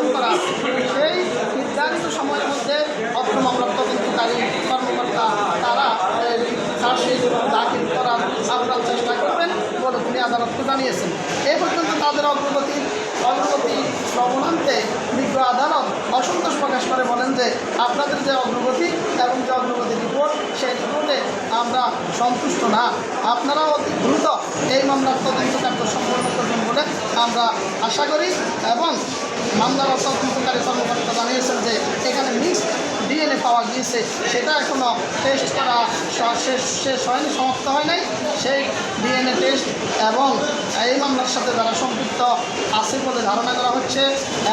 নির্ধারণ করা সেই নির্ধারিত সময়ের মধ্যে অত্র মামলার তদন্তকারী কর্মকর্তা তারা চার্জশিট দাখিল করার আপ্রাণ চেষ্টা করবেন বলে তিনি আদালতকে জানিয়েছেন। এ পর্যন্ত তাদের অগ্রগতি অগ্রগতি শ্রবণান্তে বিজ্ঞ আদালত অসন্তোষ প্রকাশ করে বলেন যে, আপনাদের যে অগ্রগতি এবং যে অগ্রগতি রিপোর্ট, সেই রিপোর্টে আমরা সন্তুষ্ট না। আপনারা অতি দ্রুত এই মামলার তদন্ত কার্য সম্পন্ন করবেন বলে আমরা আশা করি এবং মামলার তদন্তকারী কর্মকর্তা জানিয়েছেন গিয়েছে সেটা এখনও টেস্ট করা শেষ শেষ হয়নি, সমাপ্ত হয় নাই সেই ডিএনএ টেস্ট এবং এই মামলার সাথে যারা সম্পৃক্ত আছে বলে ধারণা করা হচ্ছে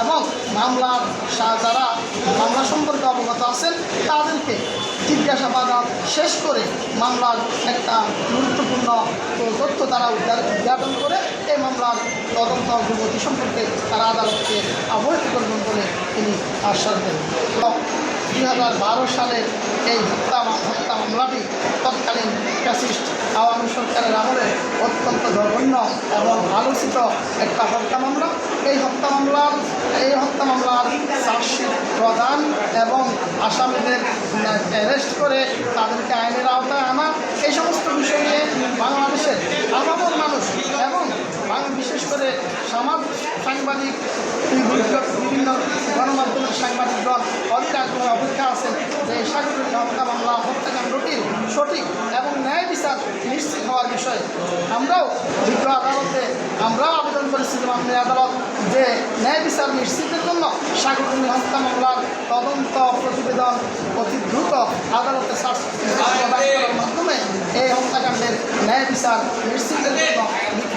এবং মামলার যারা মামলা সম্পর্কে অবগত আছেন, তাদেরকে জিজ্ঞাসাবাদ শেষ করে মামলার একটা গুরুত্বপূর্ণ তথ্য তারা উদ্ঘাটন করে এই মামলার তদন্ত অগ্রগতি সম্পর্কে তারা আদালতকে অবহিত করবেন বলে তিনি আশ্বাস দেন। দুই হাজার বারো সালের এই হত্যা হত্যা মামলাটি তৎকালীন ফ্যাসিস্ট আওয়ামী সরকারের আমলে অত্যন্ত জঘন্য এবং আলোচিত একটা হত্যা মামলা। এই হত্যা মামলার এই হত্যা মামলার চার্জশিট প্রদান এবং আসামিদের অ্যারেস্ট করে তাদেরকে আইনের আওতায় আনা। এই সমস্ত বিষয় নিয়ে বাংলাদেশের আমাদের মানুষ এবং বিশেষ করে সমাজ সাংবাদিক বিভিন্ন- গণমাধ্যমের সাংবাদিকগণ অধীর আগ্রহে অপেক্ষা আছেন যে সাগরের হত্যা মামলা হত্যাকাণ্ডটির সঠিক এবং ন্যায় বিচার নিশ্চিত হওয়ার বিষয়ে। আমরাও বিজ্ঞ আদালতে, আমরাও আবেদন করেছি মামলা আদালত যে ন্যায় বিচার নিশ্চিতের জন্য সাগরী হত্যা মামলার তদন্ত প্রতিবেদন অতি দ্রুত আদালতে সার্চ মাধ্যমে এই হত্যাকাণ্ডের ন্যায় বিচার নিশ্চিতের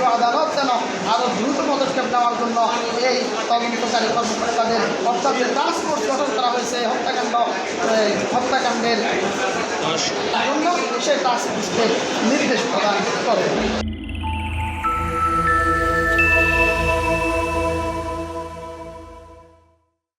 বিজ্ঞ আদালত যেন আরও দ্রুত পদক্ষেপ নেওয়ার জন্য এই তদন্তকারী কর্মকর্তাদের অর্থাৎ যে টাস্ক ফোর্স গঠন করা হয়েছে হত্যাকাণ্ড হত্যাকাণ্ডের জন্য সেই টাস্ক ফোর্সকে নির্দেশ প্রদান করে।